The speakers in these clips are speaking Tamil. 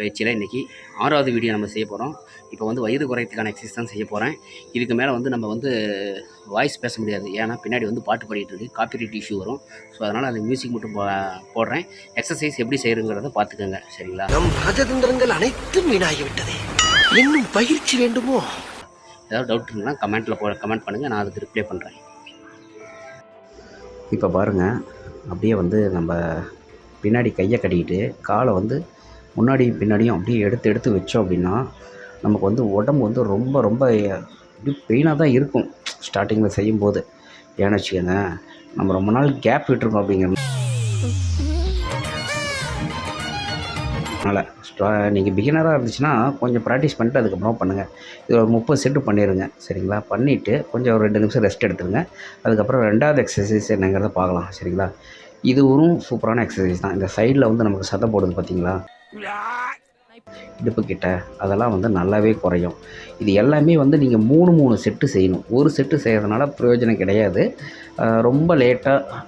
பயிற்சியில் இன்றைக்கி ஆறாவது வீடியோ நம்ம செய்ய போகிறோம் இப்போ வந்து வயது குறையத்துக்கான எக்ஸசைஸ் தான் செய்ய போகிறேன் இதுக்கு மேலே வந்து நம்ம வந்து வாய்ஸ் பேச முடியாது. ஏன்னா பின்னாடி வந்து பாட்டு பாடிட்டு இருக்கு. காப்பிரைட் இஷ்யூ வரும். ஸோ அதனால் அந்த மியூசிக் மட்டும் போடுறேன். எக்ஸசைஸ் எப்படி செய்கிறங்கிறத பார்த்துக்கோங்க. சரிங்களா? நம் ராஜதந்திரங்கள் அனைத்தும் வீணாகிவிட்டதே. இன்னும் பயிற்சி வேண்டுமோ? ஏதாவது டவுட் இருந்தால் கமெண்ட்டில் போ கமெண்ட் பண்ணுங்கள் நான் அதுக்கு ரிப்ளை பண்ணுறேன் இப்போ பாருங்கள் அப்படியே வந்து நம்ம பின்னாடி கையை கட்டிக்கிட்டு காலை வந்து முன்னாடியும் பின்னாடியும் அப்படியே எடுத்து எடுத்து வச்சோம் அப்படின்னா நமக்கு வந்து உடம்பு வந்து ரொம்ப ரொம்ப அப்படியே பெயினாக தான் இருக்கும். ஸ்டார்டிங்கில் செய்யும்போது. ஏன்னு வச்சுக்கோங்க நம்ம ரொம்ப நாள் கேப் விட்டுருக்கோம் அப்படிங்கிற அதனால் நீங்கள் பிகினராக இருந்துச்சுன்னா கொஞ்சம் ப்ராக்டிஸ் பண்ணிட்டு அதுக்கப்புறம் பண்ணுங்கள் இது ஒரு முப்பது செட்டு பண்ணிடுங்க சரிங்களா? பண்ணிவிட்டு கொஞ்சம் ஒரு ரெண்டு நிமிஷம் ரெஸ்ட் எடுத்துருங்க. அதுக்கப்புறம் ரெண்டாவது எக்ஸசைஸ் என்னங்கிறத பார்க்கலாம். சரிங்களா? இதுவும் சூப்பரான எக்ஸசைஸ் தான். இந்த சைடில் வந்து நமக்கு சதை போடுது பார்த்தீங்களா இடுப்பு கிட்ட. அதெல்லாம் வந்து நல்லாவே குறையும். இது எல்லாமே வந்து நீங்கள் மூணு மூணு செட்டு செய்யணும். ஒரு செட்டு செய்கிறதுனால பிரயோஜனம் கிடையாது. ரொம்ப லேட்டாக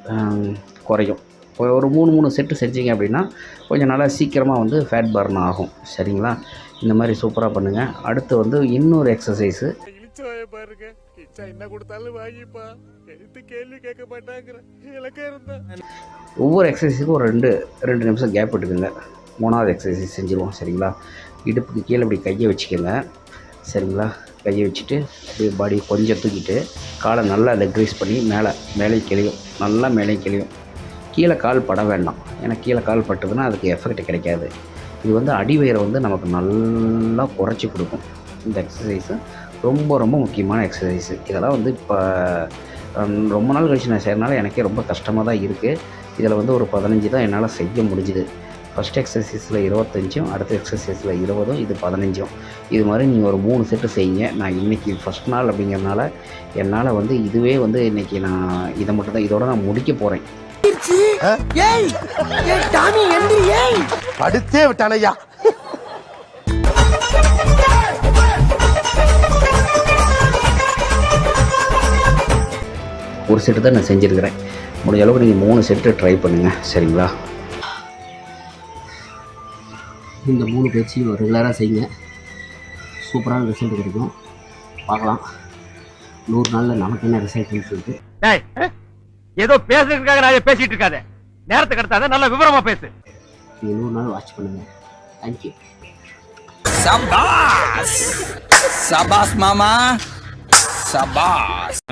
குறையும். ஒரு மூணு மூணு செட்டு செஞ்சீங்க அப்படின்னா கொஞ்சம் நல்லா சீக்கிரமாக வந்து ஃபேட் பர்ன் ஆகும். சரிங்களா? இந்த மாதிரி சூப்பராக பண்ணுங்கள் அடுத்து வந்து இன்னொரு எக்ஸசைஸு பாருங்க. என்ன கொடுத்தாலும் வாங்கிப்பா. எடுத்து கேள்வி கேட்க மாட்டாங்கிற. இலக்கா இருந்தா. ஒவ்வொரு எக்ஸசைஸுக்கும் ஒரு ரெண்டு ரெண்டு நிமிஷம் கேப் விட்டுக்குங்க மூணாவது எக்ஸசைஸ் செஞ்சுருவோம். சரிங்களா? இடுப்புக்கு கீழே இப்படி கையை வச்சுக்கோங்க. சரிங்களா? கையை வச்சுட்டு அப்படியே பாடி கொஞ்சம் தூக்கிட்டு காலை நல்லா லெக் ரைஸ் பண்ணி மேலே மேலே கிளியும். நல்லா மேலே கிளியும். கீழே கால் பட வேண்டாம். ஏன்னா கீழே கால் பட்டதுன்னா அதுக்கு எஃபெக்ட் கிடைக்காது. இது வந்து அடிவயிறை வந்து நமக்கு நல்லா குறைச்சி கொடுக்கும். இந்த எக்ஸசைஸு ரொம்ப ரொம்ப முக்கியமான எக்ஸசைஸு இதெல்லாம் வந்து இப்போ ரொம்ப நாள் கழிச்சு நான் செய்கிறனால எனக்கே ரொம்ப கஷ்டமாக தான் இருக்குது இதில் வந்து ஒரு பதினஞ்சு தான் என்னால் செய்ய முடிஞ்சுது. ஃபஸ்ட் எக்ஸசைஸில் இருபத்தஞ்சும் அடுத்த எக்ஸசைஸில் இருபதும் இது பதினஞ்சும். இது மாதிரி நீங்கள் ஒரு மூணு செட்டு செய்யுங்க. நான் இன்றைக்கி ஃபஸ்ட் நாள் அப்படிங்கிறனால என்னால் வந்து இதுவே வந்து இன்றைக்கி நான் இதை மட்டும் தான் இதோட நான் முடிக்க போகிறேன் ஏய் ஏய் டாமி எந்திரி ஏய். படுத்தே விட்டானையா ஒரு செட்டு தான் நான் செஞ்சுருக்கிறேன். முடிஞ்ச அளவுக்கு நீங்கள் மூணு செட்டு ட்ரை பண்ணுங்கள் சரிங்களா? இந்த மூணு பயிற்சியும் ரெகுலராக செய்யுங்க. சூப்பரான ரிசல்ட் கிடைக்கும். பார்க்கலாம். நூறு நாளில் நமக்கு என்ன ரிசல்ட்னு சொல்லிட்டு. ஏதோ பேசுறதுக்காக நான் பேசிட்டு இருக்காத நேரத்தை கடத்தாத நல்ல விவரமா பேசு நூறு நாள் வாட்ச் பண்ணுங்கள் thank you Sabas! Sabas, mama! Sabas!